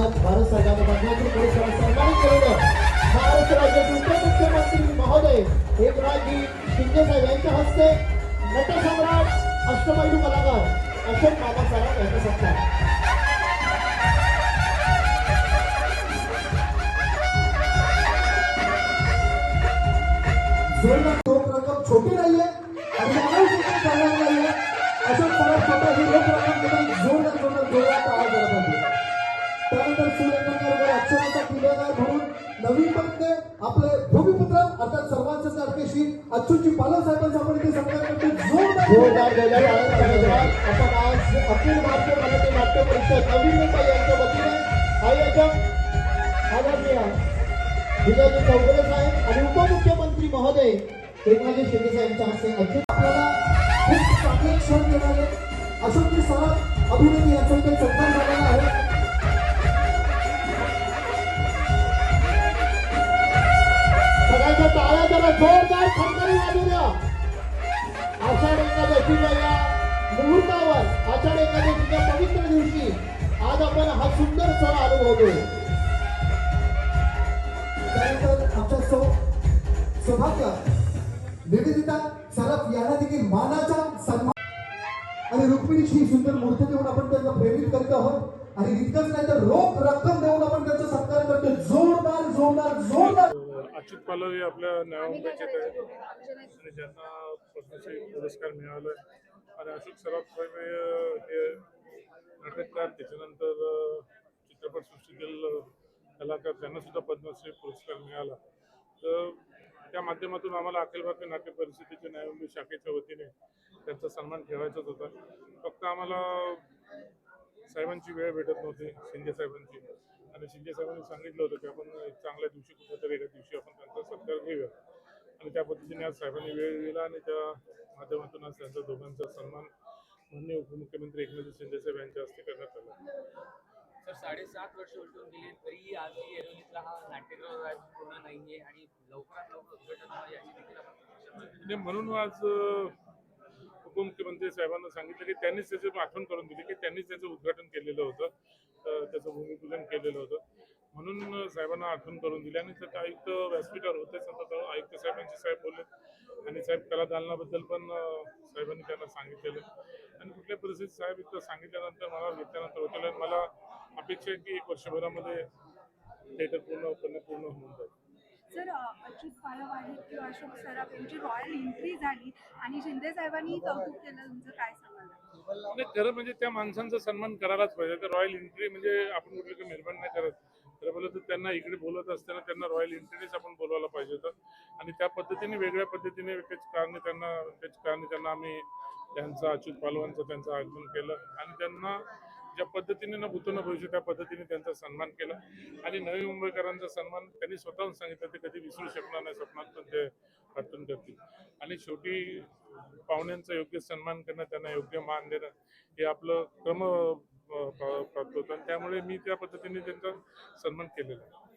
भारत सरकारने पद्मश्री पुरस्काराने सन्मानित केलेलं महाराष्ट्र राज्याचे उपमुख्यमंत्री महोदय एकनाथजी शिंदे साहेब यांच्या हस्ते नटसम्राट अष्टपैलू कलाकार अशोक मामा साहेब यांचा सत्कार. रोख रक्कम छोटी नाहीये आणि अशोक करणार नाहीये ही रोख रक्कम जोरदार जोरदार जोरदार नवीन पत्ते आपले भूमिपुत्र अर्थात सर्वांचे सारखे श्री अच्युतजी पालक साहेबांचा आपण इथे अखिल भारतीय मराठी नाट्य परिषद यांच्या वतीने आयोजक आदरणीय विजयजी चौगुले साहेब आणि उपमुख्यमंत्री महोदय एकनाथजी शिंदे साहेबांच्या हस्ते अध्यक्ष आपल्याला खूप चांगले क्षण देणारे अशोकजी सराफ अभिनेते यांचा इथे सत्कार जोरदार खणखणी वाजू द्या. आषाढ एकादशीच्या या मुहूर्तावर आषाढ एकादशीच्या पवित्र दिवशी आज आपण हा सुंदर सण अनुभवतो त्यानंतर आमच्या सौ सौभाग्य निवेदिता सराफ यांना देखील मानाचा सन्मान. आणि रुक्मिणीची ही सुंदर मूर्ती देऊन आपण त्यांना प्रेरित करीत आहोत. आणि इतकंच नाही तर रोख रक्कम देऊन आपण त्यांचा सत्कार करतो जोरदार जोरदार जोरदार अच्युत पालव हे आपल्या न्यायालयाचे आहेत आणि ज्यांना पद्मश्री पुरस्कार मिळाला. आणि अशोक सराफ साहेब हे नाटककार त्याच्यानंतर अ, चित्रपटसृष्टीतील अ, कलाकार त्यांना सुद्धा पद्मश्री पुरस्कार मिळाला. तर त्या माध्यमातून आम्हाला अखिल भारतीय नाट्य परिषदेच्या न्यायमूल्य शाखेच्या वतीने त्यांचा सन्मान ठेवायचाच होता. फक्त आम्हाला साहेबांची वेळ भेटत नव्हती शिंदे साहेबांची. आणि शिंदे साहेबांनी सांगितलं होतं की आपण चांगल्या दिवशी कुठल्यातरी एका दिवशी आपण त्यांचा सत्कार घेऊया. आणि त्या पद्धतीने आज साहेबांनी वेळ दिला आणि त्या माध्यमातून आज त्यांचा दोघांचा सन्मान माननीय उपमुख्यमंत्री एकनाथ शिंदे साहेब यांच्या हस्ते करण्यात आला. सर साडेसात वर्ष उलटून गेली तरी एरोनीतला हा नाट्यगृह आज पूर्ण नाहीये आणि लवकरात लवकर उद्घाटन व्हावं याची देखील आपण. म्हणजे म्हणून आज उपमुख्यमंत्री साहेबांना सांगितलं की त्यांनीच त्याची आठवण करून दिली की त्यांनीच त्याचं उद्घाटन केलेलं होतं. त्याचं आंदोलन केलेलं होतं. म्हणून साहेबांना आठवण करून दिली. आणि त्यात आयुक्त व्यासपीठावर होतेच आता आयुक्त साहेबांचे साहेब बोलले. आणि साहेब कला दालनाबद्दल पण साहेबांनी त्यांना सांगितलेलं. आणि कुठल्या परिस्थितीत साहेब इथं सांगितल्यानंतर मला घेतल्यानंतर होतं. मला अपेक्षा आहे की एक वर्षभरामध्ये थिएटर पूर्णपणे पूर्ण होऊन जाईल. सर अ, अच्युत पालव आहेत किंवा अशोक सराफ यांची रॉयल एंट्री झाली आणि शिंदे साहेबांनी कौतुक केलं. तुमचं काय सांगा नाही खरं म्हणजे त्या माणसांचा सन्मान करायलाच पाहिजे. तर रॉयल एंट्री म्हणजे आपण कुठली काही मेहरबान नाही करत. खरं बोललं तर त्यांना इकडे बोलत असताना त्यांना रॉयल एंट्रीनेच आपण बोलवायला पाहिजे होतं. आणि त्या पद्धतीने वेगळ्या पद्धतीने त्याच कारणे त्यांना त्याच कारणे त्यांना आम्ही त्यांचा अच्युत पालवांचं त्यांचं आगमन केलं. आणि त्यांना ज्या पद्धतीने न भूतो न भविष्य त्या पद्धतीने त्यांचा सन्मान केला. आणि नवी मुंबईकरांचा सन्मान त्यांनी स्वतःहून सांगितलं ते कधी विसरू शकणार नाही स्वप्नात पण ते करतील. आणि शेवटी पाहुण्यांचा योग्य सन्मान करणं त्यांना योग्य मान देणं हे आपलं क्रम प्राप्त होतं आणि त्यामुळे मी त्या पद्धतीने त्यांचा सन्मान केलेला आहे.